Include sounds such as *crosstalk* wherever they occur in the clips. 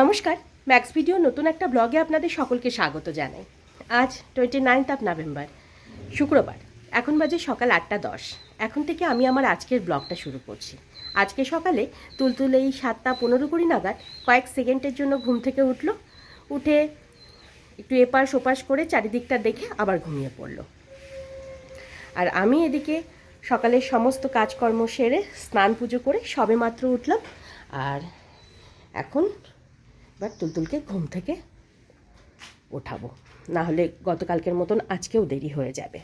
নমস্কার max video নতুন একটা ব্লগে আপনাদের সকলকে স্বাগত জানাই। আজ টোয়েন্টি নাইনথ অফ নভেম্বর শুক্রবার, এখন বাজে সকাল আটটা দশ। এখন থেকে আমি আমার আজকের ব্লগটা শুরু করছি। আজকে সকালে তুলতুল এই সাতটা পনেরো কুড়ি নাগাদ কয়েক সেকেন্ডের জন্য ঘুম থেকে উঠল। উঠে একটু এপাশ ওপাশ করে চারিদিকটা দেখে আবার ঘুমিয়ে পড়ল। আর আমি এদিকে সকালের সমস্ত কাজকর্ম সেরে স্নান পুজো করে সবে মাত্র উঠলাম। আর এখন এবার তুলতুলকে ঘুম থেকে ওঠাবো। না হলে গতকালকের মতন আজকেও দেরি হয়ে যাবে।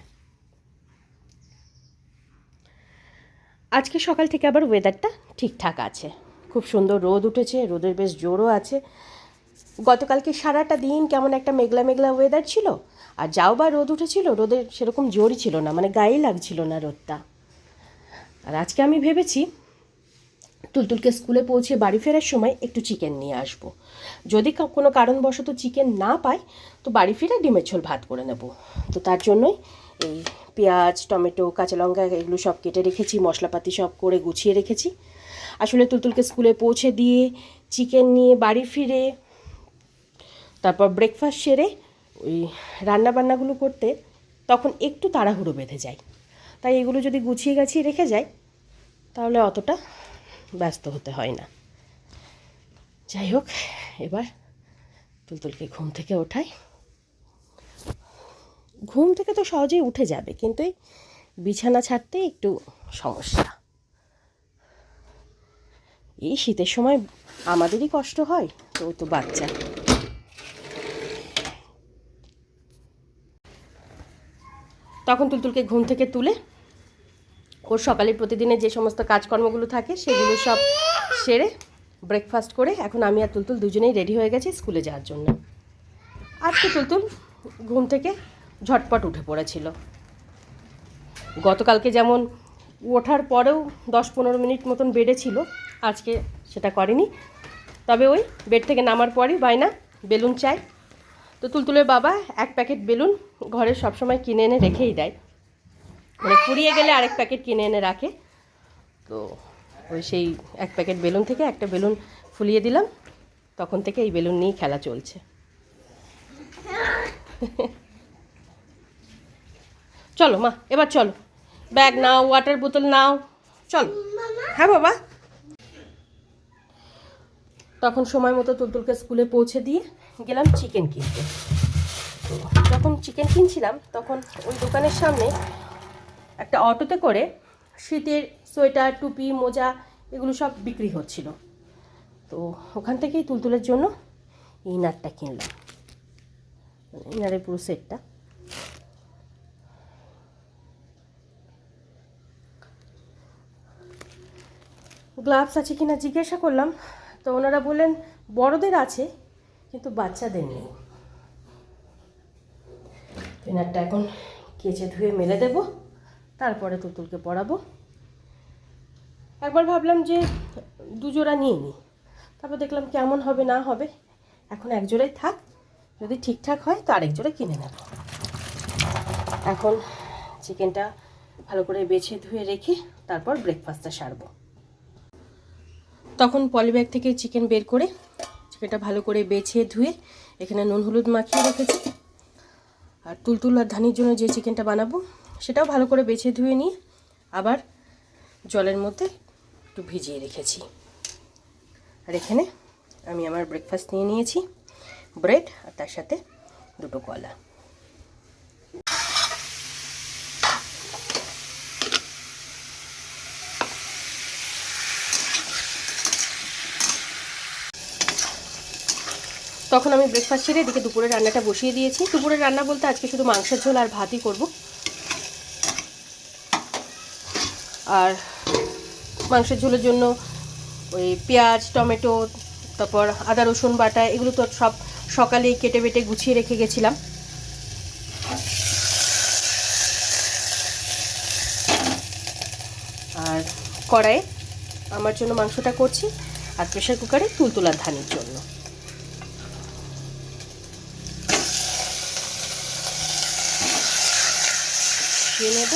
আজকে সকাল থেকে আবার ওয়েদারটা ঠিকঠাক আছে। খুব সুন্দর রোদ উঠেছে, রোদের বেশ জোরও আছে। গতকালকে সারাটা দিন কেমন একটা মেঘলা মেঘলা ওয়েদার ছিল, আর যাও বা রোদ উঠেছিল, রোদের সেরকম জোরই ছিল না মানে গায়ে লাগছিল না রোদটা। আর আজকে আমি ভেবেছি টুলটুলকে স্কুলে পৌঁছে বাড়ি ফেরার সময় একটু চিকেন নিয়ে আসব। যদি কোনো কারণবশত চিকেন না পাই, তো বাড়ি ফিরে ডিমের ঝোল ভাত করে নেব। তো তার জন্যই এই পেঁয়াজ, টমেটো, কাঁচা লঙ্কা এগুলো সব কেটে রেখেছি, মশলাপাতি সব করে গুছিয়ে রেখেছি। আসলে তুলতুলকে স্কুলে পৌঁছে দিয়ে চিকেন নিয়ে বাড়ি ফিরে, তারপর ব্রেকফাস্ট সেরে ওই রান্নাবান্নাগুলো করতে তখন একটু তাড়াহুড়ো বেঁধে যায় তাই এগুলো যদি গুছিয়ে গাছিয়ে রেখে যায় তাহলে অতটা ব্যস্ত হতে হয় না। যাই হোক, এবার তুলতুলকে ঘুম থেকে ওঠাই। ঘুম থেকে তো সহজেই উঠে যাবে, কিন্তু এই বিছানা ছাড়তে একটু সমস্যা। এই শীতের সময় আমাদেরই কষ্ট হয়, তো তো বাচ্চা। তখন তুলতুলকে ঘুম থেকে তুলে ওর সকালে প্রতিদিনের যে সমস্ত কাজকর্মগুলো থাকে, সেগুলো সব সেরে ব্রেকফাস্ট করে এখন আমি আর তুলতুল দুজনেই রেডি হয়ে গেছি স্কুলে যাওয়ার জন্য। আজকে তুলতুল ঘুম থেকে ঝটপট উঠে পড়েছিল। গতকালকে যেমন ওঠার পরেও দশ পনেরো মিনিট মতন বেডে ছিল, আজকে সেটা করেনি। তবে ওই বেড থেকে নামার পরই বায়না, বেলুন চাই। তো তুলতুলের বাবা এক প্যাকেট বেলুন ঘরে সবসময় কিনে এনে রেখেই দেয়। মানে ফুরিয়ে গেলে আরেক প্যাকেট কিনে এনে রাখে। তো ওই সেই এক প্যাকেট বেলুন থেকে একটা বেলুন ফুলিয়ে দিলাম। তখন থেকে এই বেলুন নিয়েই খেলা চলছে। চলো মা, এবার চলো। ব্যাগ নাও ওয়াটার বোতল নাও। চলো। হ্যাঁ বাবা। তখন সময় মতো তুলতুলকে স্কুলে পৌঁছে দিয়ে গেলাম চিকেন কিনতে। যখন চিকেন কিনছিলাম, তখন ওই দোকানের সামনে একটা অটোতে করে শীতের সোয়েটার, টুপি, মোজা এগুলো সব বিক্রি হচ্ছিল। তো ওখান থেকেই তুলতুলের জন্য ইনারটা কিনলাম। মানে ইনারের পুরো সেটটা। গ্লাভস আছে কিনা জিজ্ঞাসা করলাম। তো ওনারা বললেন, বড়দের আছে, কিন্তু বাচ্চাদের নেই। ইনারটা এখন কেচে ধুয়ে মেলে দেব। তারপরে তুতুলকে পড়াবো। একবার ভাবলাম যে দুজোড়া নিয়ে নিই। তারপর দেখলাম কেমন হবে, না হবে, এখন এক জোড়াই থাক। যদি ঠিকঠাক হয় তো আরেক জোড়া কিনে নেব। এখন চিকেনটা ভালো করে বেছে ধুয়ে রেখে তারপর ব্রেকফাস্টটা সারবো। তখন পলিব্যাগ থেকে চিকেন বের করে চিকেনটা ভালো করে বেছে ধুয়ে এখানে নুন হলুদ মাখিয়ে রেখেছি। আর তুলতুল আর ধানির জন্য যে চিকেনটা বানাবো সেটাও ভালো করে বেছে ধুয়ে নিয়ে আবার জলের মধ্যে একটু ভিজিয়ে রেখেছি। আর এখানে আমি আমার ব্রেকফাস্ট নিয়ে নিয়েছি ব্রেড আর তার সাথে দুটো কলা। তখন আমি ব্রেকফাস্ট সেরে এদিকে দুপুরের রান্নাটা বসিয়ে দিয়েছি। দুপুরের রান্না বলতে আজকে শুধু মাংসের ঝোল আর ভাতই করব। আর মাংসের ঝোলের জন্য ওই পেঁয়াজ, টমেটো, তারপর আদা, রসুন, বাটা, এগুলো তো সব সকালেই কেটে বেটে গুছিয়ে রেখে গেছিলাম। আর কড়াইয়ে আমার জন্য মাংসটা করছি আর প্রেশার কুকারে তুলতুলার ধানের জন্য। দিয়ে নেব।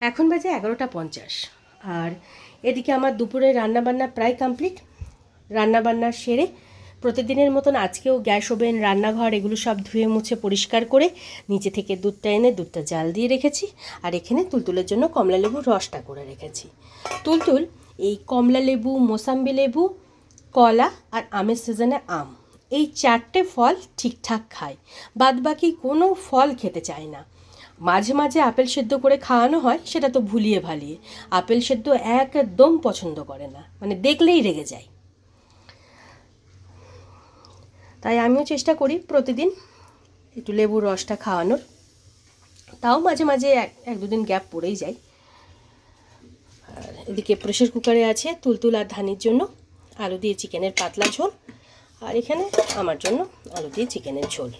এখন বাজে এগারোটা পঞ্চাশ। আর এদিকে আমার দুপুরে রান্নাবান্না প্রায় কমপ্লিট। রান্নাবান্না সেরে প্রতিদিনের মতন আজকেও গ্যাস ওভেন, রান্নাঘর এগুলো সব ধুয়ে মুছে পরিষ্কার করে নিচে থেকে দুধটা এনে দুধটা জাল দিয়ে রেখেছি। আর এখানে তুলতুলের জন্য কমলা লেবুর রসটা করে রেখেছি। তুলতুল, এই কমলা লেবু, মোসাম্বি লেবু, কলা আর আমের সিজনে আম, এই চারটে ফল ঠিকঠাক খায়। বাদ বাকি কোনো ফল খেতে চায় না। মাঝে মাঝে আপেল সেদ্ধ করে খাওয়ানো হয়, সেটা তো ভুলিয়ে ভালিয়ে। আপেল সেদ্ধ একদম পছন্দ করে না মানে দেখলেই রেগে যায়। তাই আমিও চেষ্টা করি প্রতিদিন একটু লেবুর রসটা খাওয়ানোর। তাও মাঝে মাঝে এক এক দুদিন গ্যাপ পড়েই যায়। আর এদিকে প্রেশার কুকারে আছে তুলতুল আর ধানির জন্য, আলু দিয়ে চিকেনের পাতলা ঝোল। আর এখানে আমার জন্য আলু দিয়ে চিকেনের ঝোল।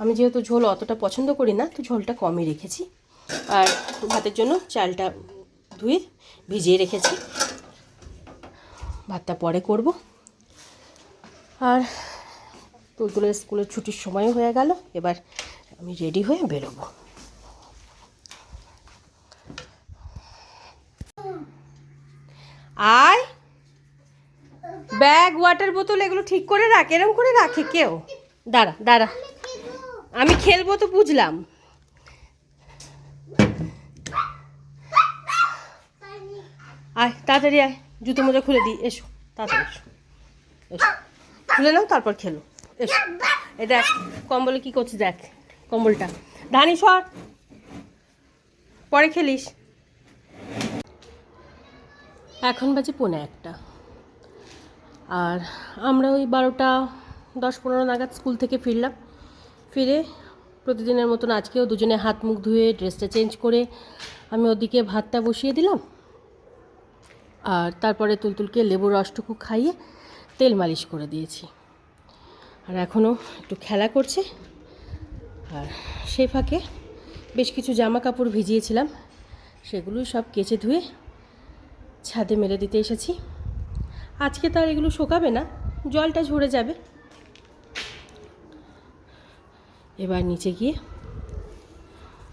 আমি যেহেতু ঝোল অতটা পছন্দ করি না, তো ঝোলটা কমই রেখেছি। আর ভাতের জন্য চালটা ধুয়ে ভিজিয়ে রেখেছি। ভাতটা পরে করব। আর তুলতুলের স্কুলের ছুটির সময় হয়ে গেল, এবার আমি রেডি হয়ে বেরোবো। আয়! ব্যাগ ওয়াটার বোতল এগুলো ঠিক করে রাখ, এরম করে রাখে কেউ? দাঁড়া দাঁড়া। আমি খেলব তো বুঝলাম। আয়, তাড়াতাড়ি আয়, জুতো মোজা খুলে দিই এসো, তাড়াতাড়ি এসো এসো। খুলে নাও, তারপর খেলো, এসো। এ দেখ, কম্বলে কী করছিস দেখ, কম্বলটা। ধানি, সর। পরে খেলিস। এখন বাজে পৌনে একটা। আর আমরা ওই বারোটা, দশ পনেরো নাগাদ স্কুল থেকে ফিরলাম। ফিরে প্রতিদিনের মতন আজকেও দুজনে হাত মুখ ধুয়ে ড্রেসটা চেঞ্জ করে আমি ওদিকে ভাতটা বসিয়ে দিলাম। আর তারপরে তুলতুলকে লেবুর রসটুকু খাইয়ে তেল মালিশ করে দিয়েছি। আর এখনও একটু খেলা করছে। আর সেই ফাঁকে বেশ কিছু জামা কাপড় ভিজিয়েছিলাম। সেগুলো সব কেচে ধুয়ে ছাদে মেলে দিতে এসেছি। আজকে তো আর এগুলো শোকাবে না, জলটা ঝরে যাবে। এবার নিচে গিয়ে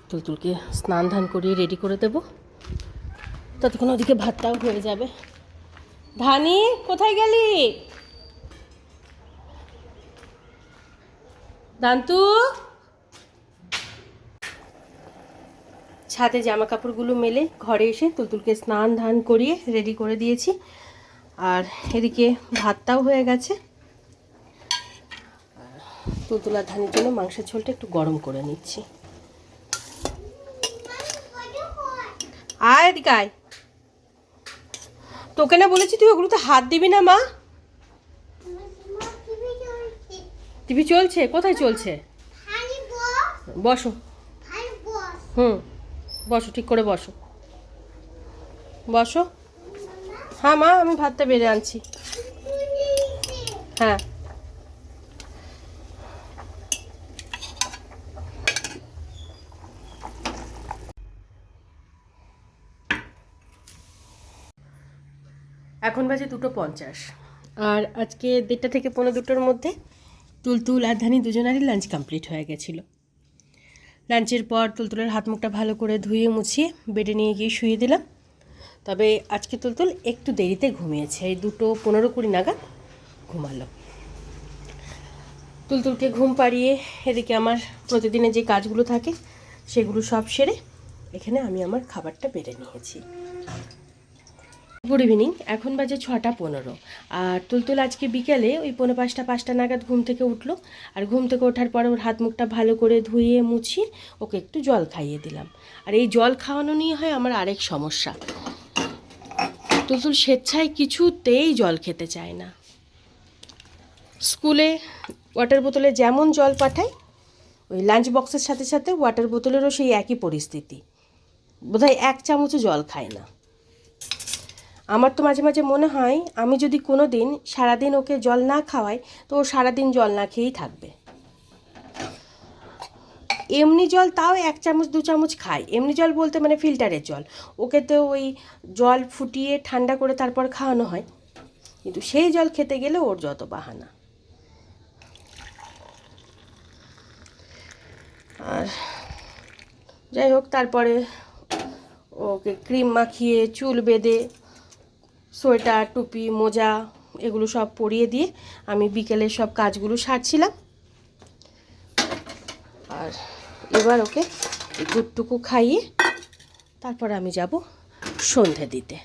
তুলতুলকে স্নান ধান করিয়ে রেডি করে দেব। ততক্ষণ ওদিকে ভাতটাও হয়ে যাবে। ধানি, কোথায় গেলি? দান্তু? ছাদে জামা কাপড়গুলো মেলে ঘরে এসে তুলতুলকে স্নান ধান করিয়ে রেডি করে দিয়েছি। আর এদিকে ভাতটাও হয়ে গেছে। তুলতুলা ধানের জন্য মাংসের ঝোলটা একটু গরম করে নিচ্ছি। আয় আয়। তোকে না বলেছি তুই ওগুলোতে হাত দিবি না, মা। টিভি চলছে? কোথায় চলছে? বসো। হুম, বসো, ঠিক করে বসো। বসো। হ্যাঁ মা, আমি ভাতটা বেড়ে আনছি। হ্যাঁ। এখন বাজে দুটো পঞ্চাশ। আর আজকে দেড়টা থেকে পনেরো দুটোর মধ্যে তুলতুল আর ধানি দুজনারই লাঞ্চ কমপ্লিট হয়ে গেছিল। লাঞ্চের পর তুলতুলের হাত মুখটা ভালো করে ধুয়ে মুছিয়ে বেডে নিয়ে গিয়ে শুয়ে দিলাম। তবে আজকে তুলতুল একটু দেরিতে ঘুমিয়েছে, এই দুটো পনেরো কুড়ি নাগাদ ঘুমালো। তুলতুলকে ঘুম পাড়িয়ে এদিকে আমার প্রতিদিনের যে কাজগুলো থাকে, সেগুলো সব সেরে এখানে আমি আমার খাবারটা বেড়ে নিয়েছি। গুড ইভিনিং এখন বাজে ছটা পনেরো। আর তুলতুল আজকে বিকেলে ওই পনেরো পাঁচটা পাঁচটা নাগাদ ঘুম থেকে উঠল। আর ঘুম থেকে ওঠার পরে ওর হাত মুখটা ভালো করে ধুয়ে মুছিয়ে ওকে একটু জল খাইয়ে দিলাম। আর এই জল খাওয়ানো নিয়ে হয় আমার আরেক সমস্যা। তুলতুল স্বেচ্ছায় কিছুতেই জল খেতে চায় না। স্কুলে ওয়াটার বোতলে যেমন জল পাঠায়, ওই লাঞ্চ বক্সের সাথে সাথে ওয়াটার বোতলেরও সেই একই পরিস্থিতি। বোধহয় এক চামচও জল খায় না। আমার তো মাঝে মাঝে মনে হয়, আমি যদি কোনো দিন সারাদিন ওকে জল না খাওয়াই, তো ও সারাদিন জল না খেয়েই থাকবে। এমনি জল তাও এক চামচ, দু চামচ খায়। এমনি জল বলতে মানে ফিল্টারের জল। ওকে তো ওই জল ফুটিয়ে ঠান্ডা করে তারপর খাওয়ানো হয়। কিন্তু সেই জল খেতে গেলে ওর যত বাহানা। আর যাই হোক, তারপরে ওকে ক্রিম মাখিয়ে, চুল বেঁধে সোয়েটার, টুপি, মোজা এগুলো সব পরিয়ে দিয়ে আমি বিকেলের সব কাজগুলো সারছিলাম। আর এবার ওকে দুধটুকু খাইয়ে তারপর আমি যাব সন্ধে দিতে।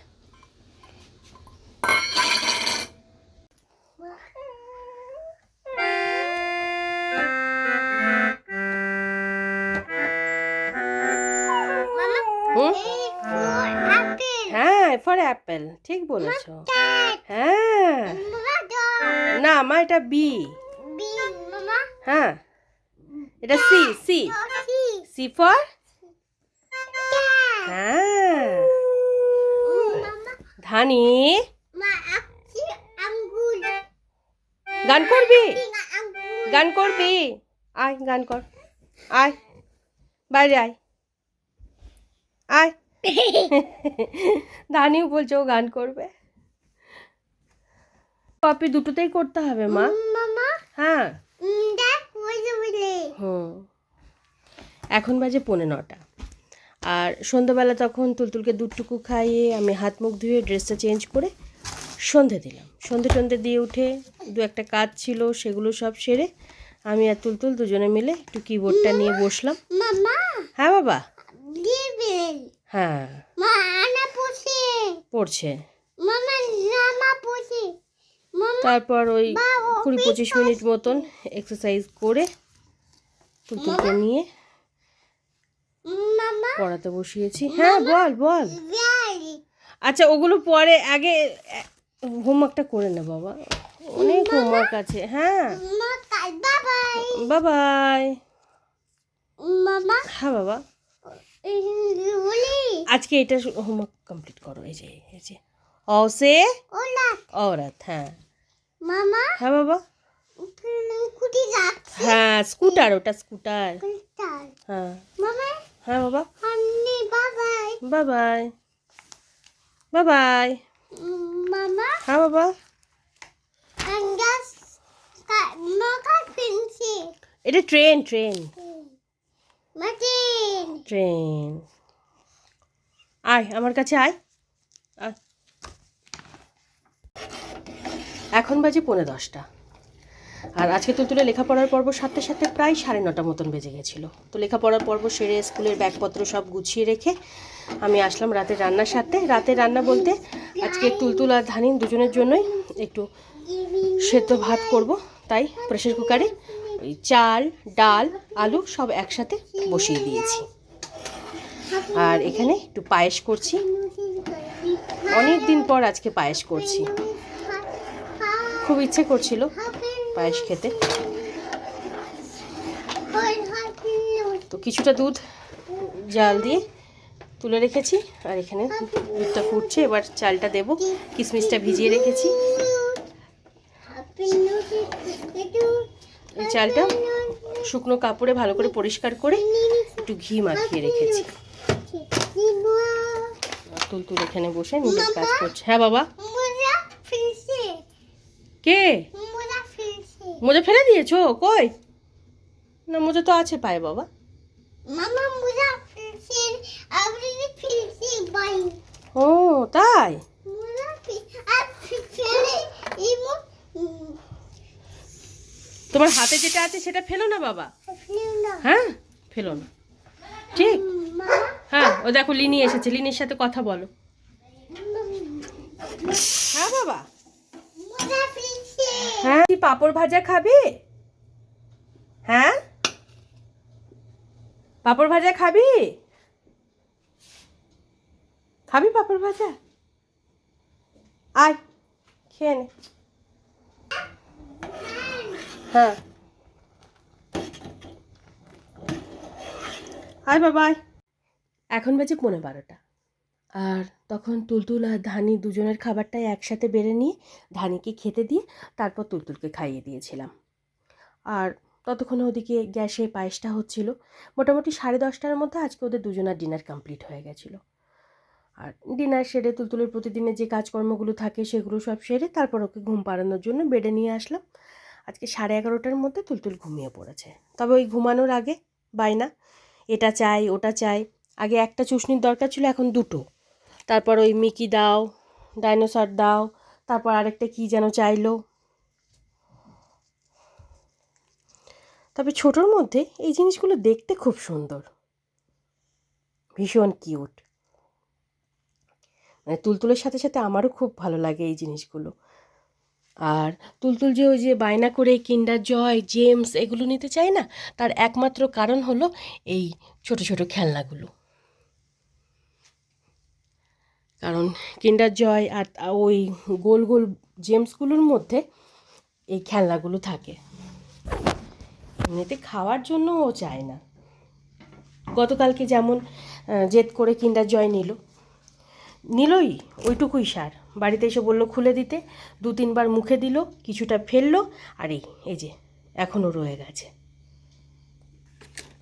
ফর অ্যাপেল ঠিক বলেছ। হ্যাঁ। না মা এটা বি হ্যাঁ। এটা সি সি সি ফর হ্যাঁ। ধানি। গান করবি? গান করবি? আয় গান কর। আয়। বাইরে আয়। আয়। *laughs* ধানিও বলছে ও গান করবে। কপি দুটোতেই করতে হবে মা। হ্যাঁ। হুম। এখন বাজে পৌনে নটা। আর সন্ধ্যাবেলা তখন তুলতুলকে দুধটুকু খাইয়ে আমি হাত মুখ ধুয়ে ড্রেসটা চেঞ্জ করে সন্ধে দিলাম। সন্ধে টন্ধে দিয়ে উঠে দু একটা কাজ ছিল সেগুলো সব সেরে আমি আর তুলতুল দুজনে মিলে একটু কিবোর্ডটা নিয়ে বসলাম। হ্যাঁ বাবা। হ্যাঁ। পড়ছে। তারপর ওই কুড়ি পঁচিশ মিনিট মতন এক্সারসাইজ করে তুলতুলকে নিয়ে পড়াতে বসিয়েছি। হ্যাঁ বল বল। আচ্ছা ওগুলো পরে আগে হোমওয়ার্কটা করে নে বাবা। অনেক হোমওয়ার্ক আছে। হ্যাঁ। বাবাই হ্যাঁ বাবা। আজকে এটা হোমওয়ার্ক কমপ্লিট করো এই যে এই যে। অসে? ওরাত হ্যাঁ। মামা? হ্যাঁ বাবা? হ্যাঁ স্কুটার ওটা স্কুটার। হ্যাঁ। মামা? হ্যাঁ বাবা? বাবাই। বাবাই। মামা? হ্যাঁ বাবা? এটা ট্রেন। ট্রেন। ট্রেন আয়, আমার কাছে আয়। আয়। এখন বাজে পৌনে দশটা। আর আজকে তো তুলে লেখাপড়ার পর্ব সাথে সাথে প্রায় সাড়ে নটা মতন বেজে গেছিল। তো লেখাপড়ার পর্ব সেরে, স্কুলের ব্যাগপত্র সব গুছিয়ে রেখে আমি আসলাম রাতে রান্নার সাথে। রাতে রান্না বলতে আজকে তুলতুল আর ধানিন দুজনের জন্যই একটু সেদ্ধ ভাত করব। তাই প্রেশার কুকারে ওই চাল, ডাল, আলু সব একসাথে বসিয়ে দিয়েছি। আর এখানে একটু পায়েস করছি। অনেক দিন পর আজকে পায়েস করছি। খুব ইচ্ছে করছিল পায়েস খেতে। তো কিছুটা দুধ, জাল দিয়ে তুলে রেখেছি। আর এখানে দুধটা ফুটছে। এবার চালটা দেব। কিশমিশটা ভিজিয়ে রেখেছি এই চালটা শুকনো কাপড়ে ভালো করে পরিষ্কার করে একটু ঘি মাখিয়ে রেখেছি। তুলতুল এখানে বসে নিজের কাজ করছে। হ্যাঁ বাবা। কে? মোজা ফেলে দিয়েছ? কই? না মোজা তো আছে পায়ে বাবা। ও তাই? তোমার হাতে যেটা আছে সেটা ফেলো না বাবা? হ্যাঁ? ফেলো না। ঠিক? হ্যাঁ ও দেখো লিনি এসেছে। লিনির সাথে কথা বলো। হ্যাঁ বাবা। হ্যাঁ তুই পাপড় ভাজা খাবি? হ্যাঁ? পাপড় ভাজা খাবি? খাবি পাপড় ভাজা? আয় খেয়ে নে। হ্যাঁ। আয় বাবা। আয় এখন বাজে পৌনে বারোটা। আর তখন তুলতুল আর ধানি দুজনের খাবারটাই একসাথে বেড়ে নিয়ে ধানিকে খেতে দিয়ে তারপর তুলতুলকে খাইয়ে দিয়েছিলাম। আর ততক্ষণে ওদিকে গ্যাসে পায়েসটা হচ্ছিল। মোটামুটি সাড়ে দশটার মধ্যে আজকে ওদের দুজনের ডিনার কমপ্লিট হয়ে গেছিল। আর ডিনার সেরে তুলতুলের প্রতিদিনের যে কাজকর্মগুলো থাকে সেগুলো সব সেরে তারপর ওকে ঘুম পাড়ানোর জন্য বেডে নিয়ে আসলাম। আজকে সাড়ে এগারোটার মধ্যে তুলতুল ঘুমিয়ে পড়েছে। তবে ওই ঘুমানোর আগে বায়না এটা চাই, ওটা চাই। আগে একটা চুষনির দরকার ছিল, এখন দুটো। তারপর ওই মিকি দাও, ডাইনোসর দাও, তারপর আরেকটা কি যেন চাইলো। তবে ছোটোর মধ্যে এই জিনিসগুলো দেখতে খুব সুন্দর। ভীষণ কিউট। মানে তুলতুলের সাথে সাথে আমারও খুব ভালো লাগে এই জিনিসগুলো। আর তুলতুল যে ওই যে বায়না করে, কিন্ডার জয়, জেমস এগুলো নিতে চায় না, তার একমাত্র কারণ হলো এই ছোট ছোট খেলনাগুলো। কারণ কিন্ডার জয় আর ওই গোল গোল জেমসগুলোর মধ্যে এই খেলনাগুলো থাকে। এমনিতে খাওয়ার জন্য ও চায় না। গতকালকে যেমন জেদ করে কিন্ডার জয় নিল, নিলই ওইটুকুই সার। বাড়িতে এসে বলল খুলে দিতে। দু তিনবার মুখে দিল, কিছুটা ফেলল, আর এই এই যে এখনও রয়ে গেছে।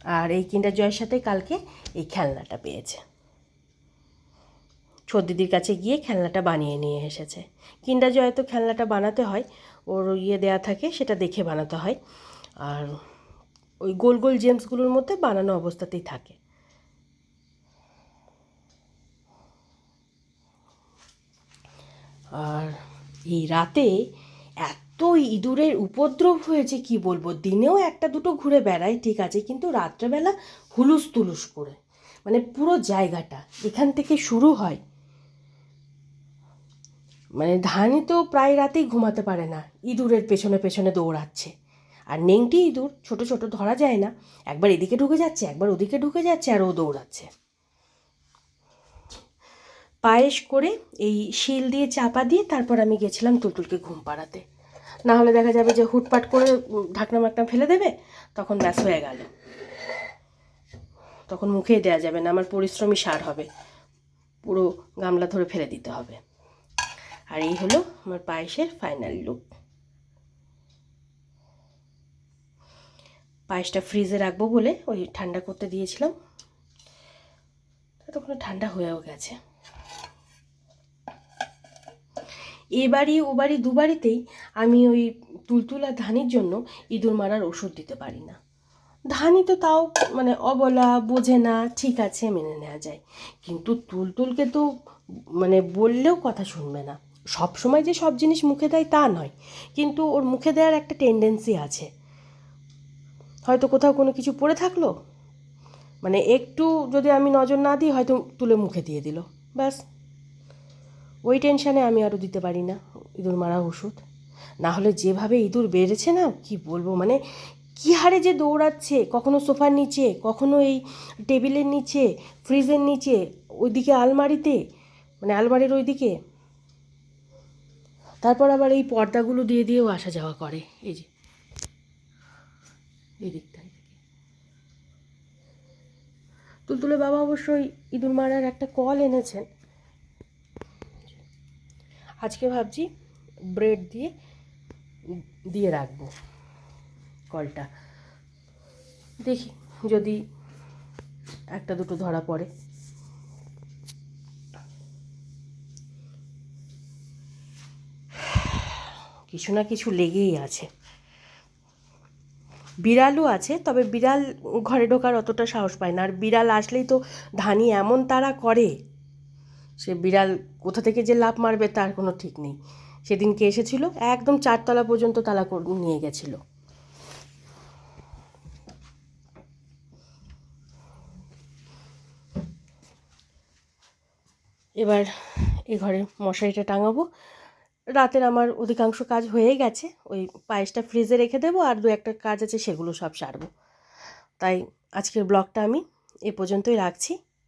আর এই কিন্ডার জয়ের সাথে কালকে এই খেলনাটা পেয়েছে। ছোট দিদির কাছে গিয়ে খেলনাটা বানিয়ে নিয়ে এসেছে। কিন্ডার জয় তো খেলনাটা বানাতে হয়, ওর ইয়ে দেয়া থাকে, সেটা দেখে বানাতে হয়। আর ওই গোল গোল জেমসগুলোর মধ্যে বানানো অবস্থাতেই থাকে। আর এই রাতে এত ইঁদুরের উপদ্রব হয়েছে, কি বলব? দিনেও একটা দুটো ঘুরে বেড়ায় ঠিক আছে, কিন্তু রাত্রেবেলা হুলুস তুলুস করে। মানে পুরো জায়গাটা এখান থেকে শুরু হয়। মানে ধানি তো প্রায় রাতেই ঘুমাতে পারে না, ইঁদুরের পেছনে পেছনে দৌড়াচ্ছে। আর নেংটি ইঁদুর ছোট ছোট ধরা যায় না, একবার এদিকে ঢুকে যাচ্ছে, একবার ওদিকে ঢুকে যাচ্ছে, আর ও দৌড়াচ্ছে। পায়েস করে এই শিল দিয়ে চাপা দিয়ে তারপর আমি গেছিলাম তুলতুলকে ঘুম পাড়াতে। না হলে দেখা যাবে যে হুটপাট করে ঢাকনা মাকনা ফেলে দেবে, তখন ব্যাস হয়ে গেল। তখন মুখেই দেওয়া যাবে না, আমার পরিশ্রমী সার হবে। পুরো গামলা ধরে ফেলে দিতে হবে। আর এই হলো আমার পায়েসের ফাইনাল লুক পায়েসটা ফ্রিজে রাখব বলে ওই ঠান্ডা করতে দিয়েছিলাম। ততক্ষণে ঠান্ডা হয়েও গেছে। এ বাড়ি, ও বাড়ি দুবাড়িতেই আমি ওই তুলতুল ধানির জন্য ইঁদুর মারার ওষুধ দিতে পারি না। ধানি তো তাও মানে অবলা, বোঝে না, ঠিক আছে, মেনে নেওয়া যায়। কিন্তু তুলতুলকে তো মানে বললেও কথা শুনবে না। সব সময় যে সব জিনিস মুখে দেয় তা নয়, কিন্তু ওর মুখে দেওয়ার একটা টেন্ডেন্সি আছে। হয়তো কোথাও কোনো কিছু পড়ে থাকল মানে একটু যদি আমি নজর না দিই, হয়তো তুলে মুখে দিয়ে দিল, ব্যাস। ওই টেনশানে আমি আরও দিতে পারি না ইঁদুর মারা ওষুধ। না হলে যেভাবে ইঁদুর বেড়েছে না, কি বলব? মানে কী হারে যে দৌড়াচ্ছে, কখনো সোফার নিচে, কখনো এই টেবিলের নিচে, ফ্রিজের নিচে, ওইদিকে আলমারিতে মানে আলমারির ওইদিকে। তারপর আবার এই পর্দাগুলো দিয়ে দিয়েও আসা যাওয়া করে। এই যে, এই তুলতুলে বাবা অবশ্যই ইঁদুর মারার একটা কল এনেছেন। আজকে ভাবছি ব্রেড দিয়ে দিয়ে রাখব কলটা। দেখি যদি একটা দুটো ধরা পড়ে। কিছু না কিছু লেগেই আছে। বিড়ালও আছে, তবে বিড়াল ঘরে ঢোকার অতটা সাহস পায় না। আর বিড়াল আসলেই তো ধানি এমন তারা করে সে বিড়াল কোথা থেকে যে লাভ মারবে তার কোনো ঠিক নেই। সেদিনকে এসেছিল, একদম চারতলা পর্যন্ত তালা নিয়ে গেছিল। এবার এ ঘরে মশারিটা টাঙাবো। রাতের আমার অধিকাংশ কাজ হয়ে গেছে, ওই পায়েসটা ফ্রিজে রেখে দেবো আর দু একটা কাজ আছে সেগুলো সব সারবো। তাই আজকের ব্লগটা আমি এ পর্যন্তই রাখছি।